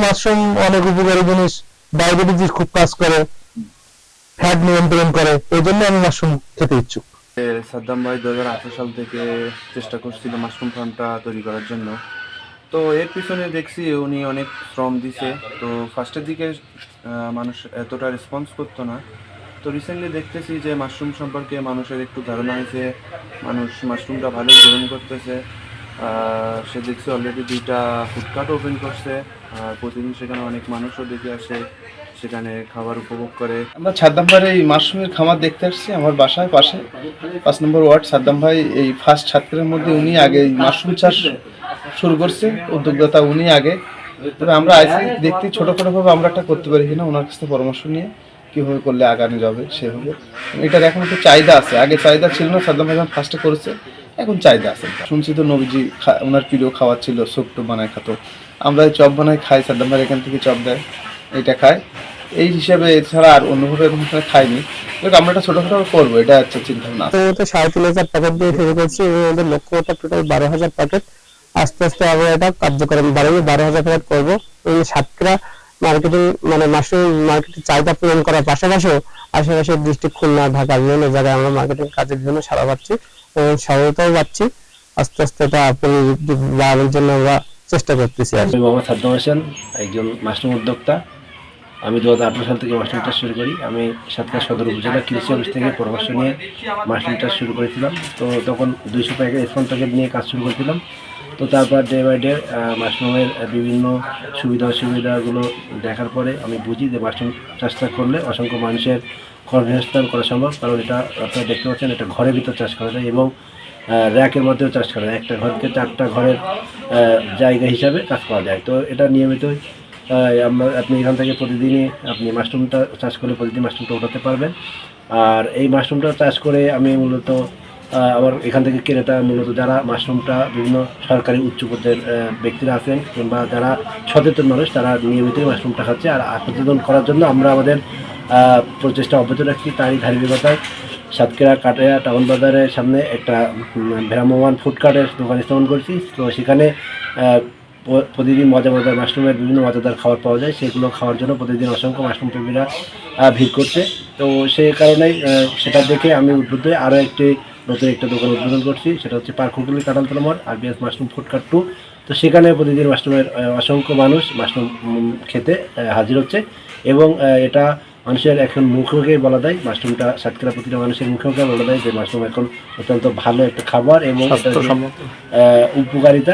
Mushroom অনেক উপকারী জিনিস। ডায়াবেটিস খুব কাজ করে ফ্যাট নিয়ন্ত্রণ করে এই জন্য আমি মাশরুম খেতে ইচ্ছুক। সাদ্দাম ভাই দু হাজার আঠারো সাল থেকে চেষ্টা করছিল মাশরুম ফার্মটা তৈরি করার জন্য। তো এর পিছনে দেখছি উনি অনেক শ্রম দিছে। তো ফার্স্টের দিকে মানুষ এতটা রেসপন্স করতো না। তো রিসেন্টলি দেখতেছি যে মাশরুম সম্পর্কে মানুষের একটু ধারণা হয়েছে। মানুষ মাশরুমটা ভালো গ্রহণ করতেছে। সে দেখছি অলরেডি দুইটা ফুডকার্ট ওপেন করছে। আর প্রতিদিন সেখানে অনেক মানুষও দেখে আসে, সেখানে খাবার উপভোগ করে। আমরা সাদ্দাম ভাইয়ের এই মাশরুমের খামার দেখতে আসছি, আমার বাসায় পাশে। পাঁচ নম্বর ওয়ার্ড সাদ্দাম ভাই, এই ফার্স্ট ছাত্রের মধ্যে উনি আগে মাশরুম চাষ শুরু করছে, উদ্যোক্তা উনি আগে। তবে আমরা আইসি, দেখতে ছোটোখাটোভাবে আমরা একটা করতে পারি কিনা, ওনার কাছ থেকে পরামর্শ নিয়ে কীভাবে করলে আগানো যাবে, সেভাবে। এটার এখন একটু চাহিদা আছে, আগে চাহিদা ছিল না সাদ্দাম ভাই ফার্স্টে করেছে এখন চাহিদা আছে। শুনছি তো নবীজি ওনার প্রিয় খাবার ছিল শুক্তো বানায় খাতো। আমরা এই চপ বানাই খাই সাদ্দাম ভাই এখান থেকে চপ দেয় এইটা খাই এই হিসাবে এছাড়া আর অন্যভাবে এখন খাইনি। আমরা একটা ছোটখাটো করব এটা হচ্ছে চিন্তা ভাবনা তো সাড়ে তিন হাজার প্যাকেট দিয়ে শুরু করছি এবং আমাদের লক্ষ্যটা টোটাল বারো হাজার প্যাকেট আস্তে আস্তে আমরা এটা কার্যক্রম বাড়িয়ে বারো হাজার প্যাকেট করব। এই সাতক্ষীরা মার্কেটিং মানে মাশরুম মার্কেটের চাহিদা পূরণ করার পাশাপাশিও আশেপাশের ডিস্ট্রিক্ট খুলনা ঢাকা বিভিন্ন জায়গায় আমরা মার্কেটিং কাজের জন্য সারা পাচ্ছি। এবং সহায়তাও পাচ্ছি আস্তে আস্তে এটা আপেল বাড়ানোর জন্য আমরা চেষ্টা করতেছি। আমি মোহাম্মদ সাদ্দাম হোসেন, একজন মাশরুম উদ্যোক্তা। আমি দু হাজার আঠারো সাল থেকে মাশরুম চাষ শুরু করি। আমি সাতক্ষীরা সদর উপজেলা কৃষি অফিস থেকে পরামর্শ নিয়ে মাশরুম চাষ শুরু করেছিলাম। তো তখন দুইশো প্যাকেট স্পন প্যাকেট নিয়ে কাজ শুরু করেছিলাম। তো তারপর ডে বাই ডে মাশরুমের বিভিন্ন সুবিধা অসুবিধাগুলো দেখার পরে আমি বুঝি যে মাশরুম চাষটা করলে অসংখ্য মানুষের কর্মসংস্থান করা সম্ভব। কারণ এটা আপনারা দেখতে পাচ্ছেন, এটা ঘরের ভিতর চাষ করা যায় এবং র্যাকের মধ্যেও চাষ করা যায়। একটা ঘরকে চারটা ঘরের জায়গা হিসাবে চাষ করা যায়। তো এটা নিয়মিতই আমরা, আপনি এখান থেকে প্রতিদিনই আপনি মাশরুমটা চাষ করে প্রতিদিন মাশরুমটা উঠাতে পারবেন। আর এই মাশরুমটা চাষ করে আমি মূলত আমার এখান থেকে ক্রেতা মূলত যারা মাশরুমটা বিভিন্ন সরকারি উচ্চ পদের ব্যক্তিরা আছেন কিংবা যারা সচেতন মানুষ, তারা নিয়মিতই মাশরুমটা খাচ্ছে। আর সচেতন করার জন্য আমরা আমাদের প্রচেষ্টা অব্যাহত রাখছি। তারই ধারাবাহিকতায় সাতক্ষীরা কাটিয়া টাউন বাজারের সামনে একটা ভ্রাম্যমান ফুডকার্টের দোকান স্থাপন করছি। তো সেখানে প্রতিদিন মজা মজার মাশরুমের বিভিন্ন মজাদার খাবার পাওয়া যায়। সেগুলো খাওয়ার জন্য প্রতিদিন অসংখ্য মাশরুম প্রেমীরা ভিড় করছে। তো সেই কারণেই সেটা দেখে আমি উদ্বুদ্ধ আরও একটি নতুন একটা দোকান উদ্বোধন করছি সেটা হচ্ছে পার্ক হোটেল কাটাল তলমার আর BS mushroom food cart two. তো সেখানে প্রতিদিন মাশরুমের অসংখ্য মানুষ মাশরুম খেতে হাজির হচ্ছে এবং এটা মানুষের এখন মুখে বলা দেয় মাশরুমটা সাতক্ষীরা প্রতিটা মানুষের মুখে মুখে বলা দেয় যে মাশরুম এখন অত্যন্ত ভালো একটা খাবার এবং উপকারিতা